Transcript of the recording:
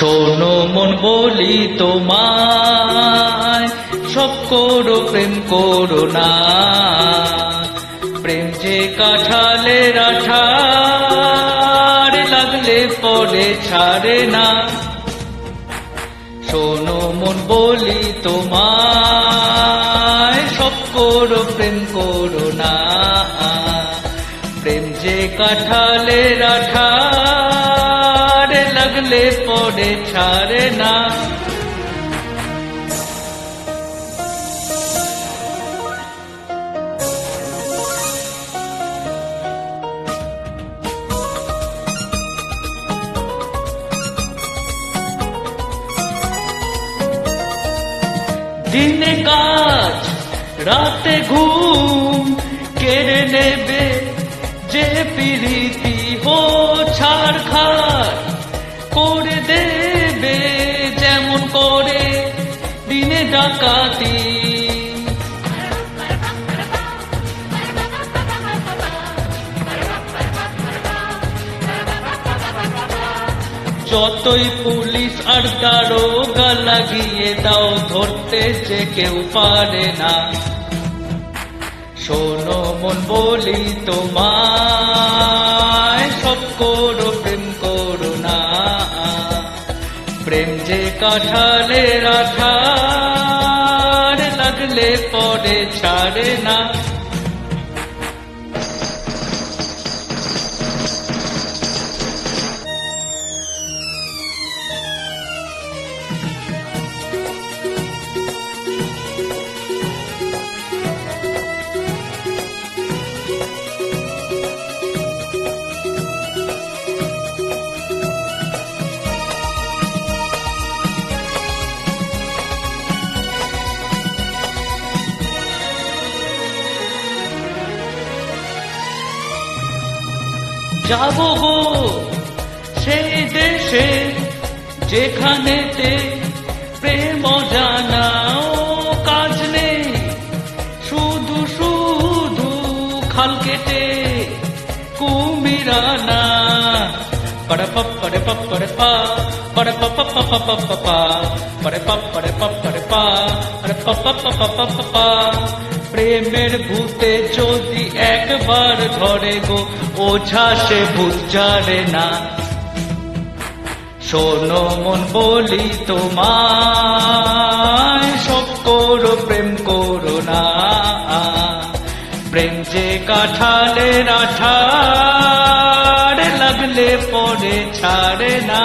শোনো মন বলি তোমায়, সব করো, প্রেম করো না। প্রেম যে কাঠালের আঠার লাগলে পরে ছাড়ে না। শোনো মন বলি তোমায়, সব করো, প্রেম করো না। প্রেম যে কাঠালের আঠার লাগলে পরে ছাড়ে না দিনে কাজ রাতে ঘুম করে দেবে, যেমন করে দিনে ডাকাতি। যতই পুলিশ আর দারোগা লাগিয়ে দাও, ধরতে যে কেউ পারে না। শোনো মন বলি তোমায়, সব প্রেম যে কাঠালে রাখার লাগলে পরে ছাড়ে না। যাব গো। সেই দেশে যেখানেতে প্রেম জানাও কাজ নেই, শুধু শুধু খাল কেটে কুমিরানা। পড়ে পপ পড়ে পপ, পড়ে পা, পড়ে পপ পপ পপ পপ পা। পড়ে পপ পড়ে পপ পা, পড়ে পপ পপ পপ পপ, পা। প্রেমের ভূতে যদি একবার ধরে গো, ওঝা সে ভূত জানে না। শোনো মন বলি তোমায়, সব করো, প্রেম করো না। প্রেম যে কাঠালের আঠার, লাগলে পরে ছাড়ে না।